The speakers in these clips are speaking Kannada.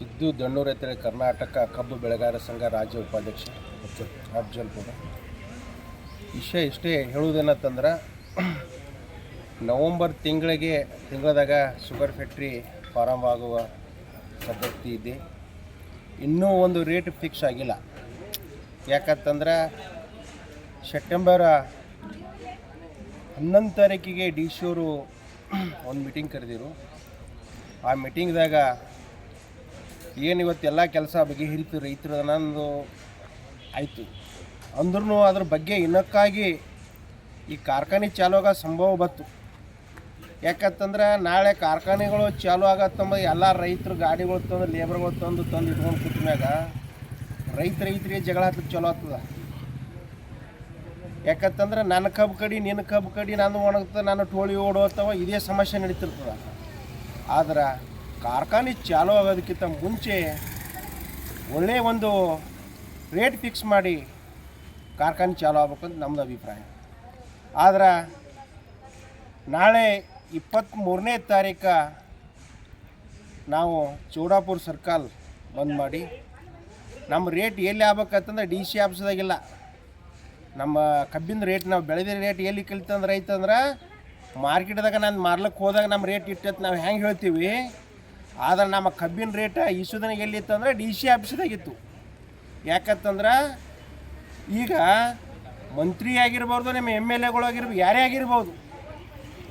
ಸಿದ್ದು ದಣ್ಣೂರು ಎತ್ತರ ಕರ್ನಾಟಕ ಕಬ್ಬು ಬೆಳೆಗಾರ ಸಂಘ ರಾಜ್ಯ ಉಪಾಧ್ಯಕ್ಷ ಅಫ್ಜಲ್ಪುರ ವಿಷಯ ಇಷ್ಟೇ ಹೇಳುವುದೇನತ್ತಂದ್ರೆ ನವಂಬರ್ ತಿಂಗಳಿಗೆ ತಿಂಗಳದಾಗ ಶುಗರ್ ಫ್ಯಾಕ್ಟ್ರಿ ಪ್ರಾರಂಭ ಆಗುವ ಪದ್ಧತಿ ಇದೆ. ಇನ್ನೂ ಒಂದು ರೇಟ್ ಫಿಕ್ಸ್ ಆಗಿಲ್ಲ. ಯಾಕಂತಂದ್ರೆ ಸೆಪ್ಟೆಂಬರ್ ಹನ್ನೊಂದು ತಾರೀಕಿಗೆ ಡಿ ಸಿ ಅವರು ಒಂದು ಮೀಟಿಂಗ್ ಕರೆದಿರು. ಆ ಮೀಟಿಂಗ್ದಾಗ ಏನು ಇವತ್ತೆಲ್ಲ ಕೆಲಸ ಬಗೆಹರಿತು ರೈತರು, ನಂದು ಆಯಿತು. ಅಂದ್ರೂ ಅದ್ರ ಬಗ್ಗೆ ಇನ್ನಕ್ಕಾಗಿ ಈ ಕಾರ್ಖಾನೆ ಚಾಲು ಆಗೋ ಸಂಭವ ಬತ್ತು ಯಾಕಂತಂದ್ರೆ ನಾಳೆ ಕಾರ್ಖಾನೆಗಳು ಚಾಲು ಆಗತ್ತಂಬ ಎಲ್ಲ ರೈತರು ಗಾಡಿಗಳು ತಂದು ಲೇಬರ್ಗಳು ತಂದು ತಂದು ಇಟ್ಕೊಂಡು ಕೂತ್ಮ್ಯಾಗ ರೈತ ರೈತರಿಗೆ ಜಗಳ ಹತ್ತಕ್ಕೆ ಚಲೋ ಆಗ್ತದ. ಯಾಕಂತಂದ್ರೆ ನನ್ನ ಕಬ್ಬು ಕಡಿ, ನಿನ್ನ ಕಬ್ಬು ಕಡಿ ನಾನು ಒಣಗ್ತದೆ ನಾನು ಟೋಳಿ ಓಡೋತ್ತವ ಇದೇ ಸಮಸ್ಯೆ ನಡೀತಿರ್ತದ. ಆದ್ರೆ ಕಾರ್ಖಾನೆ ಚಾಲು ಆಗೋದಕ್ಕಿಂತ ಮುಂಚೆ ಒಳ್ಳೆಯ ಒಂದು ರೇಟ್ ಫಿಕ್ಸ್ ಮಾಡಿ ಕಾರ್ಖಾನೆ ಚಾಲು ಅಂತ ನಮ್ಮದು ಅಭಿಪ್ರಾಯ. ಆದ್ರೆ ನಾಳೆ ಇಪ್ಪತ್ತ್ಮೂರನೇ ತಾರೀಕು ನಾವು ಚೌಡಾಪುರ ಸರ್ಕಲ್ ಬಂದ್ ಮಾಡಿ ನಮ್ಮ ರೇಟ್ ಎಲ್ಲಿ ಆಗ್ಬೇಕಂತಂದ್ರೆ ಡಿ ಸಿ ಆಫೀಸ್ದಾಗಿಲ್ಲ. ನಮ್ಮ ಕಬ್ಬಿನ ರೇಟ್ ನಾವು ಬೆಳೆದ ರೇಟ್ ಎಲ್ಲಿ ಕಲಿತಂದ್ರೆ ಐತಂದ್ರೆ ಮಾರ್ಕೆಟ್ದಾಗ ನಾನು ಮಾರ್ಲಕ್ಕೆ ಹೋದಾಗ ನಮ್ಮ ರೇಟ್ ಇಟ್ಟೈತೆ ನಾವು ಹೆಂಗೆ ಹೇಳ್ತೀವಿ? ಆದ್ರೆ ನಮ್ಮ ಕಬ್ಬಿನ ರೇಟ್ ಇಸುದನ ಎಲ್ಲಿತ್ತು ಅಂದ್ರೆ ಡಿ ಸಿ ಆಫೀಸ್ದಾಗಿತ್ತು ಯಾಕಂತಂದ್ರೆ ಈಗ ಮಂತ್ರಿ ಆಗಿರ್ಬೋದು ನಿಮ್ಮ ಎಂ ಎಲ್ ಎಗಳಾಗಿರ್ಬೋದು ಯಾರೇ ಆಗಿರ್ಬೋದು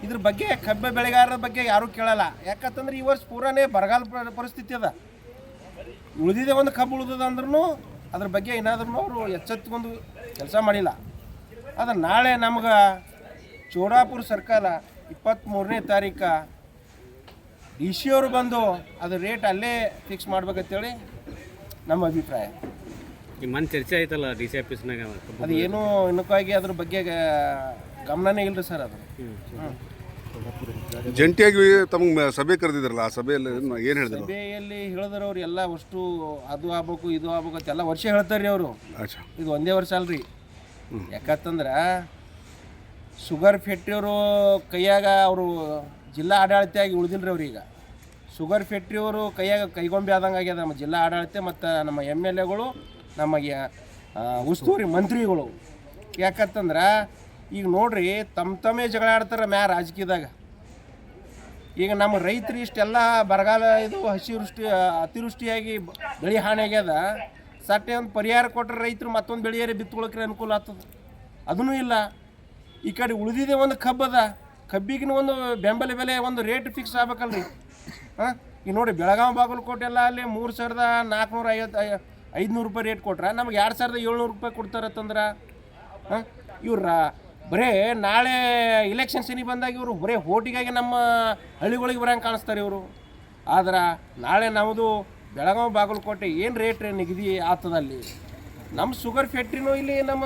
ಇದ್ರ ಬಗ್ಗೆ, ಕಬ್ಬು ಬೆಳೆಗಾರರ ಬಗ್ಗೆ ಯಾರೂ ಕೇಳಲ್ಲ. ಯಾಕಂತಂದ್ರೆ ಈ ವರ್ಷ ಪೂರಾನೇ ಬರಗಾಲ ಪರಿಸ್ಥಿತಿ ಅದ. ಉಳಿದಿದೆ ಒಂದು ಕಬ್ಬು ಉಳಿದದ ಅಂದ್ರೂ ಅದ್ರ ಬಗ್ಗೆ ಏನಾದ್ರೂ ಅವರು ಎಚ್ಚೆತ್ಕೊಂಡು ಕೆಲಸ ಮಾಡಿಲ್ಲ. ಅದು ನಾಳೆ ನಮ್ಗೆ ಚೋಡಾಪುರ ಸರ್ಕಾರ ಇಪ್ಪತ್ತ್ಮೂರನೇ ತಾರೀಕು ಡಿ ಸಿ ಅವರು ಬಂದು ಅದು ರೇಟ್ ಅಲ್ಲೇ ಫಿಕ್ಸ್ ಮಾಡ್ಬೇಕಂತೇಳಿ ನಮ್ಮ ಅಭಿಪ್ರಾಯ. ಈ ಮನ್ ಚರ್ಚೆ ಆಯ್ತಲ್ಲ ಡಿ ಸಿ ಆಫೀಸ್ನಾಗ ಅದು ಏನೂ ಇನ್ನಕ್ಕಾಗಿ ಅದ್ರ ಬಗ್ಗೆ ಗಮನನೇ ಇಲ್ಲರಿ ಸರ್ ಅದು. ಜಂಟಿಯಾಗಿ ತಮಗೆ ಸಭೆ ಕರೆದಿದ್ರಲ್ಲ ಆ ಸಭೆಯಲ್ಲಿ ಏನು ಹೇಳಿದ್ರು? ಸಭೆಯಲ್ಲಿ ಹೇಳಿದ್ರು ಅವ್ರು ಎಲ್ಲ ಅಷ್ಟು ಅದು ಆಗ್ಬೇಕು ಇದು ಆಗ್ಬೇಕು ಅಂತ ಎಲ್ಲ ವರ್ಷ ಹೇಳ್ತಾರೆ ರೀ ಅವರು. ಇದು ಒಂದೇ ವರ್ಷ ಅಲ್ರಿ. ಯಾಕಂತಂದ್ರೆ ಶುಗರ್ ಫ್ಯಾಕ್ಟ್ರಿಯವರು ಕೈಯಾಗ ಅವರು ಜಿಲ್ಲಾ ಆಡಳಿತಾಗಿ ಉಳಿದಿಲ್ರಿ ಅವ್ರೀಗ ಶುಗರ್ ಫ್ಯಾಕ್ಟ್ರಿಯವರು ಕೈಯಾಗ ಕೈಗೊಂಬೆ ಆದಂಗೆ ಆಗ್ಯದ ನಮ್ಮ ಜಿಲ್ಲಾ ಆಡಳಿತ ಮತ್ತು ನಮ್ಮ ಎಂ ಎಲ್ ಎಗಳು ನಮಗೆ ಉಸ್ತುವಾರಿ ಮಂತ್ರಿಗಳು. ಯಾಕಂತಂದ್ರೆ ಈಗ ನೋಡ್ರಿ ತಮ್ಮ ತಮ್ಮೇ ಜಗಳ ಆಡ್ತಾರೆ ಮ್ಯಾ ರಾಜಕೀಯದಾಗ. ಈಗ ನಮ್ಮ ರೈತರು ಇಷ್ಟೆಲ್ಲ ಬರಗಾಲ ಇದು ಹಸಿವೃಷ್ಟಿ ಅತಿವೃಷ್ಟಿಯಾಗಿ ಬೆಳೆ ಹಾನಿ ಆಗ್ಯದ. ಸಟ್ಟೆ ಒಂದು ಪರಿಹಾರ ಕೊಟ್ಟರೆ ರೈತರು ಮತ್ತೊಂದು ಬೆಳೆಯರೆ ಬಿತ್ಕೊಳಕ್ರೆ ಅನುಕೂಲ ಆಗ್ತದೆ. ಅದೂ ಇಲ್ಲ. ಈ ಕಡೆ ಉಳಿದಿದೆ ಒಂದು ಕಬ್ಬದ. ಕಬ್ಬಿಗಿನ ಒಂದು ಬೆಂಬಲ ಬೆಲೆ ಒಂದು ರೇಟ್ ಫಿಕ್ಸ್ ಆಗ್ಬೇಕಲ್ರಿ. ಹಾಂ ಈಗ ನೋಡಿ ಬೆಳಗಾವಿ ಬಾಗಲಕೋಟೆ ಎಲ್ಲ ಅಲ್ಲಿ ಮೂರು ಸಾವಿರದ ನಾಲ್ಕುನೂರ ಐವತ್ತು ಐದುನೂರು ರೂಪಾಯಿ ರೇಟ್ ಕೊಟ್ರೆ, ನಮ್ಗೆ ಎರಡು ಸಾವಿರದ ಏಳ್ನೂರು ರೂಪಾಯಿ ಕೊಡ್ತಾರತ್ತಂದ್ರೆ ಹಾಂ ಇವ್ರ ಬರೇ ನಾಳೆ ಇಲೆಕ್ಷನ್ ಸಿನಿ ಬಂದಾಗ ಇವರು ಬರೇ ಹೋಟಿಗಾಗಿ ನಮ್ಮ ಹಳ್ಳಿಗಳಿಗೆ ಬರಂಗೆ ಕಾಣಿಸ್ತಾರೆ ಇವರು. ಆದ್ರೆ ನಾಳೆ ನಮ್ಮದು ಬೆಳಗಾವಿ ಬಾಗಲಕೋಟೆ ಏನು ರೇಟ್ ನಿಗದಿ ಆಗ್ತದ ಅಲ್ಲಿ ನಮ್ಮ ಶುಗರ್ ಫ್ಯಾಕ್ಟ್ರಿನೂ ಇಲ್ಲಿ ನಮ್ಮ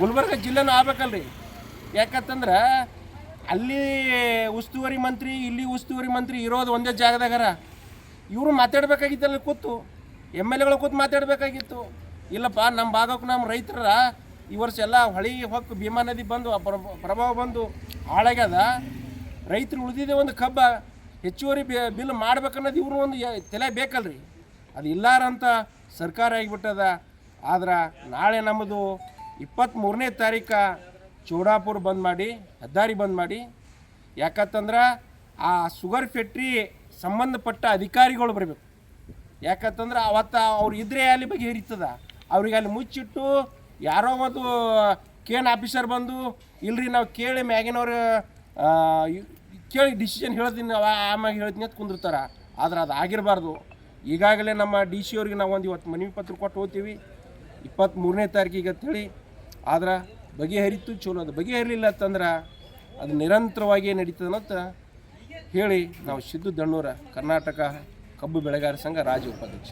ಗುಲ್ಬರ್ಗ ಜಿಲ್ಲೆನೂ ಆಗ್ಬೇಕಲ್ರಿ. ಯಾಕಂತಂದ್ರೆ ಅಲ್ಲಿ ಉಸ್ತುವಾರಿ ಮಂತ್ರಿ, ಇಲ್ಲಿ ಉಸ್ತುವಾರಿ ಮಂತ್ರಿ ಇರೋದು ಒಂದೇ ಜಾಗದಾಗರ. ಇವರು ಮಾತಾಡ್ಬೇಕಾಗಿತ್ತಲ್ಲ ಕೂತು. ಎಂ ಎಲ್ ಎಗಳು ಕೂತು ಮಾತಾಡಬೇಕಾಗಿತ್ತು. ಇಲ್ಲಪ್ಪ ನಮ್ಮ ಭಾಗಕ್ಕೆ ನಮ್ಮ ರೈತರ ಈ ವರ್ಷ ಎಲ್ಲ ಹೊಳಿ ಹೊಕ್ಕು, ಭೀಮಾ ನದಿ ಬಂದು ಪ್ರಭಾವ ಬಂದು ಹಾಳಾಗ್ಯದ. ರೈತರು ಉಳಿದಿದೆ ಒಂದು ಕಬ್ಬ. ಹೆಚ್ಚುವರಿ ಬಿಲ್ ಮಾಡ್ಬೇಕನ್ನೋದು ಇವರು ಒಂದು ತಲೆ ಬೇಕಲ್ರಿ. ಅದು ಇಲ್ಲಾರಂತ ಸರ್ಕಾರ ಆಗಿಬಿಟ್ಟದ. ಆದ್ರೆ ನಾಳೆ ನಮ್ಮದು ಇಪ್ಪತ್ತ್ಮೂರನೇ ತಾರೀಕು ಚೌಡಾಪುರ ಬಂದ್ ಮಾಡಿ, ಹೆದ್ದಾರಿ ಬಂದ್ ಮಾಡಿ. ಯಾಕತ್ತಂದ್ರೆ ಆ ಶುಗರ್ ಫ್ಯಾಕ್ಟ್ರಿ ಸಂಬಂಧಪಟ್ಟ ಅಧಿಕಾರಿಗಳು ಬರಬೇಕು. ಯಾಕಂತಂದ್ರೆ ಅವತ್ತು ಅವ್ರು ಇದ್ರೆ ಅಲ್ಲಿ ಬಗೆಹರಿತದ ಅವ್ರಿಗೆ ಅಲ್ಲಿ ಮುಚ್ಚಿಟ್ಟು ಯಾರೋ ಒಂದು ಕೇನ್ ಆಫೀಸರ್ ಬಂದು, ಇಲ್ರಿ ನಾವು ಕೇಳಿ ಮ್ಯಾಗಿನವ್ರು ಕೇಳಿ ಡಿಸಿಷನ್ ಹೇಳ್ತೀನಿ ಆಮ್ಯಾಗ ಹೇಳ್ತೀನಿ ಅಂತ ಕುಂದಿರ್ತಾರೆ. ಆದ್ರೆ ಅದು ಆಗಿರಬಾರ್ದು. ಈಗಾಗಲೇ ನಮ್ಮ ಡಿ ಸಿ ಅವ್ರಿಗೆ ನಾವು ಒಂದು ಇವತ್ತು ಮನವಿ ಪತ್ರ ಕೊಟ್ಟು ಹೋಗ್ತೀವಿ. ಇಪ್ಪತ್ತ್ಮೂರನೇ ತಾರೀಕಿಗೆ ಅಂತೇಳಿ ಆದ್ರೆ ಬಗೆಹರಿತು ಚಲೋ ಅದು. ಬಗೆಹರಿಲಿಲ್ಲ ಅಂತಂದ್ರೆ ಅದು ನಿರಂತರವಾಗಿ ಅಂತ ಹೇಳಿ ನಾವು ಸಿದ್ದು ದಣ್ಣೂರ ಕರ್ನಾಟಕ ಕಬ್ಬು ಬೆಳೆಗಾರ ಸಂಘ ರಾಜ್ಯ ಉಪಾಧ್ಯಕ್ಷ.